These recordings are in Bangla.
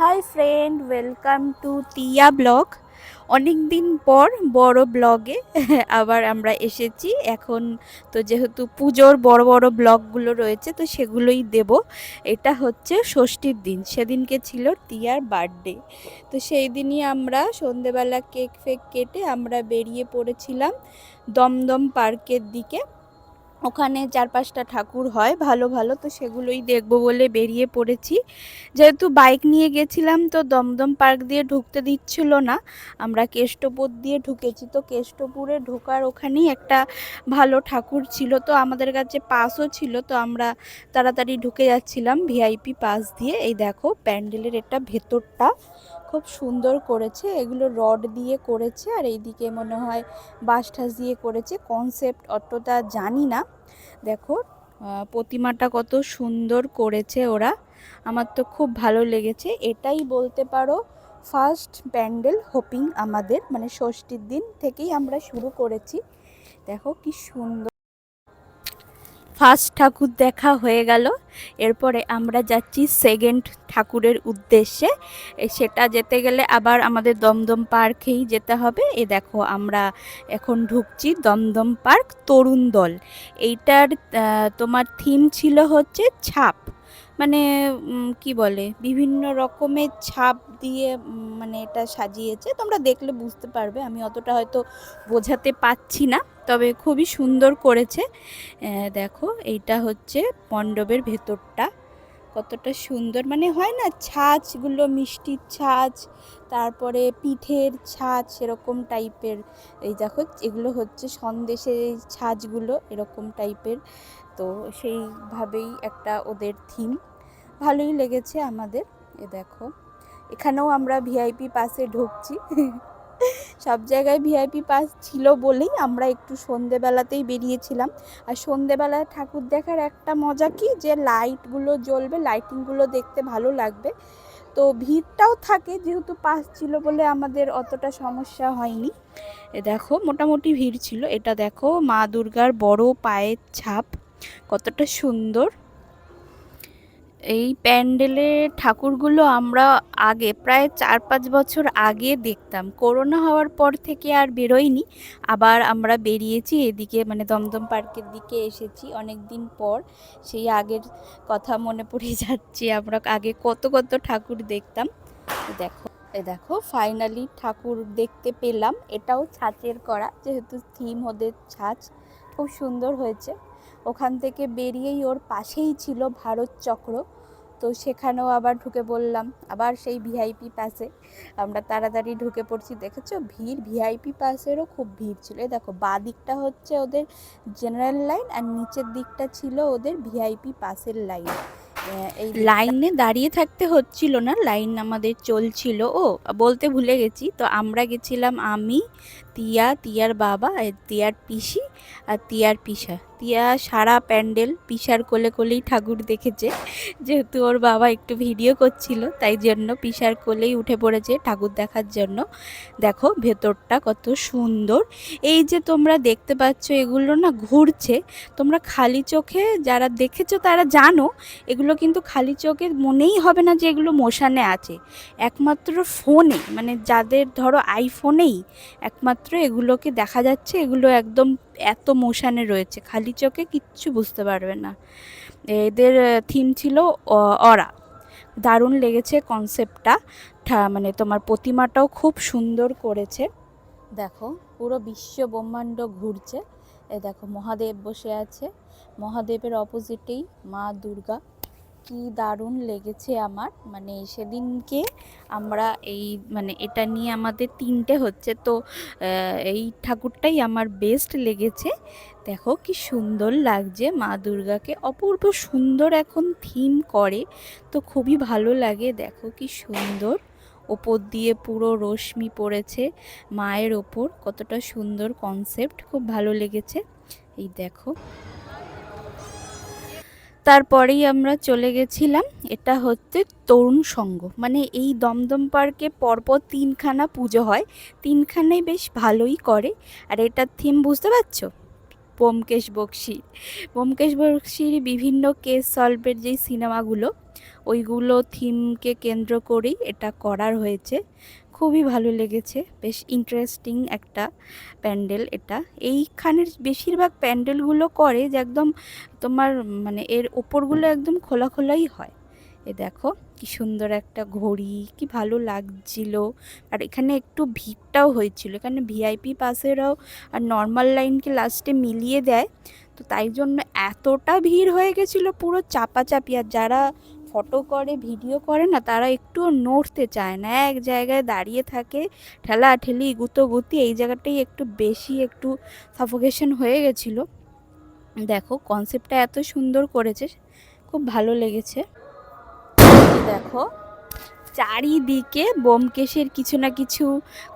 Hi friend welcome to Tia blog অনেক দিন পর বড় ব্লগে আবার আমরা এসেছি। এখন তো যেহেতু পুজোর বড় বড় ব্লগগুলো রয়েছে, তো সেগুলোই দেব। এটা হচ্ছে ষষ্ঠীর দিন। সেদিনকে ছিল টিয়ার বার্থডে তো সেই দিনই আমরা সন্ধেবেলা কেক ফেক কেটে আমরা বেরিয়ে পড়েছিলাম দমদম পার্কের দিকে। ওখানে চার পাঁচটা ঠাকুর হয়, ভালো ভালো। তো সেগুলোই দেখব বলে বেরিয়ে পড়েছি। যেহেতু বাইক নিয়ে গেছিলাম, তো দমদম পার্ক দিয়ে ঢুকতে দিচ্ছিল না। আমরা কেষ্টপুর দিয়ে ঢুকেছি। তো কেষ্টপুরে ঢোকার ওখানেই একটা ভালো ঠাকুর ছিল। তো আমাদের কাছে পাসও ছিল। তো আমরা তাড়াতাড়ি ঢুকে যাচ্ছিলাম। ভিআইপি পাস দিয়ে। এই দেখো, প্যান্ডেলের এটা ভেতরটা। খুব সুন্দর করেছে। এগুলো রড দিয়ে করেছে আর এইদিকে মনে হয় বাঁশ দিয়ে করেছে। কনসেপ্ট অতটা জানি না। দেখো প্রতিমাটা কত সুন্দর করেছে ওরা। আমার তো খুব ভালো লেগেছে। এটাই বলতে পারো ফার্স্ট প্যান্ডেল হোপিং আমাদের মানে ষষ্ঠীর দিন থেকেই আমরা শুরু করেছি। দেখো কি সুন্দর ফার্স্ট ঠাকুর দেখা হয়ে গেল। এরপরে আমরা যাচ্ছি সেকেন্ড ঠাকুরের উদ্দেশ্যে। সেটা যেতে গেলে আবার আমাদের দমদম পার্কেই যেতে হবে। এ দেখো আমরা এখন ঢুকছি দমদম পার্ক তরুণ দল। এইটার তোমার থিম ছিল হচ্ছে ছাপ। মানে কি বলে, বিভিন্ন রকমের ছাপ দিয়ে মানে এটা সাজিয়েছে। তোমরা দেখলে বুঝতে পারবে, আমি অতটা হয়তো বোঝাতে পাচ্ছি না, তবে খুবই সুন্দর করেছে। দেখো, এইটা হচ্ছে মণ্ডপের ভেতরটা। কতটা সুন্দর মানে হয় না, ছাঁচগুলো, মিষ্টির ছাঁচ, তারপরে পিঠের ছাঁচ, সেরকম টাইপের। এই দেখো, এগুলো হচ্ছে সন্দেশের ছাঁচগুলো, এরকম টাইপের। তো সেইভাবেই একটা ওদের থিম ভালোই লেগেছে আমাদের। এ দেখো, এখানেও আমরা ভিআইপি পাসে ঢুকছি। সব জায়গায় ভিআইপি পাস ছিল বলেই আমরা একটু সন্ধেবেলাতেই বেরিয়েছিলাম। আর সন্ধেবেলায় ঠাকুর দেখার একটা মজা কি? যে লাইটগুলো জ্বলবে লাইটিংগুলো দেখতে ভালো লাগবে। তো ভিড়টাও থাকে, যেহেতু পাস ছিল বলে আমাদের অতটা সমস্যা হয়নি। এ দেখো, মোটামুটি ভিড় ছিল। এটা দেখো, মা দুর্গার বড় পায়ের ছাপ। কতটা সুন্দর। এই প্যান্ডেলে ঠাকুরগুলো আমরা আগে প্রায় চার পাঁচ বছর আগে দেখতাম। করোনা হওয়ার পর থেকে আর বেরোয়নি। আবার আমরা বেরিয়েছি, এদিকে মানে দমদম পার্কের দিকে এসেছি অনেক দিন পর। সেই আগের কথা মনে পড়ে যাচ্ছে, আমরা আগে কত কত ঠাকুর দেখতাম। দেখো এ দেখো ফাইনালি ঠাকুর দেখতে পেলাম। এটাও ছাঁচের করা, যেহেতু থিম ওদের ছাঁচ, খুব সুন্দর হয়েছে। ওখান থেকে বেরিয়েই ওর পাশেই ছিল ভারত চক্র। তো সেখানেও আবার ঢুকে পড়লাম আবার সেই ভিআইপি পাসে। আমরা তাড়াতাড়ি ঢুকে পড়ছি, দেখেছ? ভিড়, ভিআইপি পাসেরও খুব ভিড় ছিল। দেখো, বাঁ দিকটা হচ্ছে ওদের জেনারেল লাইন আর নিচের দিকটা ছিল ওদের ভিআইপি পাসের লাইন এই লাইনে দাঁড়িয়ে থাকতে হচ্ছিল না লাইন আমাদের চলছিল। ও, বলতে ভুলে গেছি, তো আমরা গেছিলাম আমি তিয়া, তিয়ার বাবা তিয়ার পিসি আর তিয়ার পিসা। তিয়া সারা প্যান্ডেল পিসার কোলে কোলেই ঠাকুর দেখেছে। যেহেতু ওর বাবা একটু ভিডিও করছিল, তাই জন্য পিসার কোলেই উঠে পড়েছে ঠাকুর দেখার জন্য। দেখো ভেতরটা কত সুন্দর। এই যে তোমরা দেখতে পাচ্ছ এগুলো না ঘুরছে। তোমরা খালি চোখে যারা দেখেছ তারা জানো, এগুলো কিন্তু খালি চোখে মনেই হবে না যে এগুলো মোশানে আছে। একমাত্র ফোনে মানে যাদের ধরো আইফোনেই একমাত্র এগুলোকে দেখা যাচ্ছে, এগুলো একদম এত মোশানে রয়েছে। খালি চোখে কিচ্ছু বুঝতে পারবে না। এদের থিম ছিল অরা। দারুণ লেগেছে কনসেপ্টটা মানে তোমার প্রতিমাটাও খুব সুন্দর করেছে। দেখো, পুরো বিশ্ব ব্রহ্মাণ্ড ঘুরছে। এ দেখো, মহাদেব বসে আছে। মহাদেবের অপোজিটেই মা দুর্গা। কি দারুণ লেগেছে আমার। মানে সেদিনকে আমরা এই মানে এটা নিয়ে আমাদের তিনটে হচ্ছে। তো এই ঠাকুরটাই আমার বেস্ট লেগেছে। দেখো কি সুন্দর লাগছে। মা দুর্গাকে অপূর্ব সুন্দর এখন থিম করে। তো খুবই ভালো লাগে। দেখো কি সুন্দর। ওপর দিয়ে পুরো রশ্মি পড়েছে মায়ের ওপর। কতটা সুন্দর কনসেপ্ট খুব ভালো লেগেছে। এই দেখো। তারপরেই আমরা চলে গেছিলাম। এটা হচ্ছে তরুণ সংঘ। মানে এই দমদম পার্কে পরপর তিনখানা পুজো হয়। তিনখানাই বেশ ভালোই করে। আর এটার থিম বুঝতে পারছ? ব্যোমকেশ বক্সি। ব্যোমকেশ বক্সির বিভিন্ন কেস সলভের যেই সিনেমাগুলো ওইগুলো থিমকে কেন্দ্র করেই এটা করার হয়েছে। খুবই ভালো লেগেছে। বেশ ইন্টারেস্টিং একটা প্যান্ডেল এটা। এইখানের বেশিরভাগ প্যান্ডেলগুলো করে যে একদম তোমার মানে এর ওপরগুলো একদম খোলা খোলাই হয়। এ দেখো কি সুন্দর একটা ঘড়ি, কি ভালো লাগছিল। আর এখানে একটু ভিড়টাও হয়েছিল। এখানে ভিআইপি পাসেরাও আর নর্মাল লাইনকে লাস্টে মিলিয়ে দেয়। তো তাই জন্য এতটা ভিড় হয়ে গেছিল পুরো চাপাচাপি। আর যারা ফটো করে ভিডিও করে না, তারা একটুও নড়তে চায় না। এক জায়গায় দাঁড়িয়ে থাকে ঠেলা ঠেলি গুতো গুতি এই জায়গাটাই একটু বেশি একটু সাফোকেশন হয়ে গেছিল। দেখো কনসেপ্টটা এত সুন্দর করেছে, খুব ভালো লেগেছে। দেখো চারিদিকে বোমকেশের কিছু না কিছু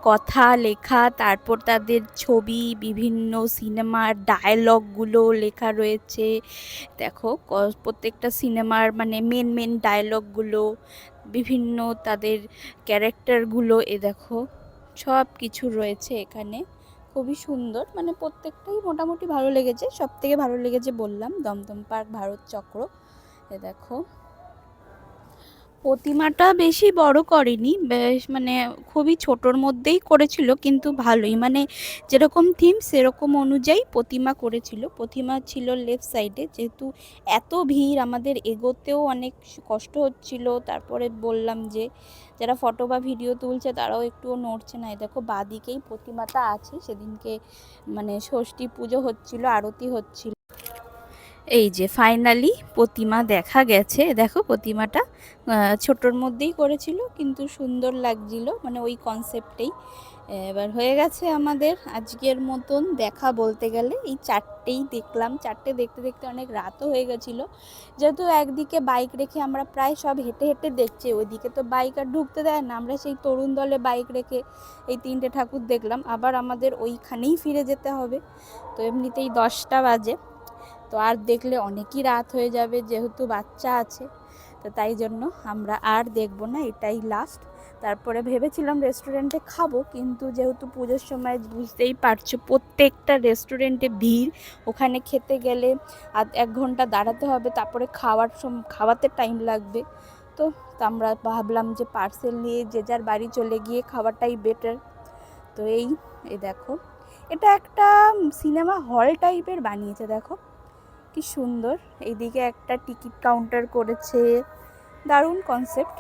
কথা, লেখা, তারপর তাদের ছবি, বিভিন্ন সিনেমার ডায়লগগুলো লেখা রয়েছে। দেখো প্রত্যেকটা সিনেমার মানে মেন মেন ডায়লগগুলো বিভিন্ন তাদের ক্যারেক্টারগুলো এ দেখো, সব কিছু রয়েছে এখানে। খুবই সুন্দর মানে প্রত্যেকটাই মোটামুটি ভালো লেগেছে। সব থেকে ভালো লেগেছে বললাম, দমদম পার্ক, ভারত চক্র, এ দেখো। প্রতিমাটা বেশি বড় করেনি, বেশ মানে খুবই ছোটোর মধ্যেই করেছিল, কিন্তু ভালোই। মানে যেরকম থিম সেরকম অনুযায়ী প্রতিমা করেছিল। প্রতিমা ছিল লেফট সাইডে যেহেতু এত ভিড়, আমাদের এগোতেও অনেক কষ্ট হচ্ছিল। তারপরে বললাম যে, যারা ফটো বা ভিডিও তুলছে, তারাও একটুও নড়ছে না। দেখো, বাদিকেই প্রতিমাটা আছে। সেদিনকে মানে ষষ্ঠী পুজো হচ্ছিল, আরতি হচ্ছিল। এই যে ফাইনালি প্রতিমা দেখা গেছে। দেখো প্রতিমাটা ছোটোর মধ্যেই করেছিল, কিন্তু সুন্দর লাগছিল মানে ওই কনসেপ্টেই এবার হয়ে গেছে আমাদের আজকের মতন দেখা বলতে গেলে। এই চারটেই দেখলাম। চারটে দেখতে দেখতে অনেক রাতও হয়ে গেছিল। যেহেতু একদিকে বাইক রেখে আমরা প্রায় সব হেঁটে হেঁটে দেখছি, ওইদিকে তো বাইক আর ঢুকতে দেয় না। আমরা সেই তরুণ দলে বাইক রেখে এই তিনটে ঠাকুর দেখলাম। আবার আমাদের ওইখানেই ফিরে যেতে হবে। তো এমনিতেই দশটা বাজে। তো আর দেখলে অনেকই রাত হয়ে যাবে, যেহেতু বাচ্চা আছে। তো তাই জন্য আমরা আর দেখব না, এটাই লাস্ট তারপরে ভেবেছিলাম রেস্টুরেন্টে খাব, কিন্তু যেহেতু পুজোর সময় বুঝতেই পারছ প্রত্যেকটা রেস্টুরেন্টে ভিড়। ওখানে খেতে গেলে আর এক ঘণ্টা দাঁড়াতে হবে, তারপরে খাওয়ার সম, খাওয়াতে টাইম লাগবে। তো আমরা ভাবলাম যে পার্সেল নিয়ে যে যার বাড়ি চলে গিয়ে খাওয়াটাই বেটার তো এই এই দেখো। এটা একটা সিনেমা হল টাইপের বানিয়েছে, দেখো। কি সুন্দর। এইদিকে একটা টিকিট কাউন্টার করেছে। দারুণ কনসেপ্ট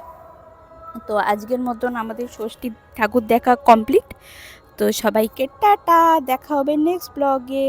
তো আজকের মতন আমাদের ষষ্ঠী ঠাকুর দেখা কমপ্লিট তো সবাইকে টাটা, দেখা হবে নেক্সট ব্লগে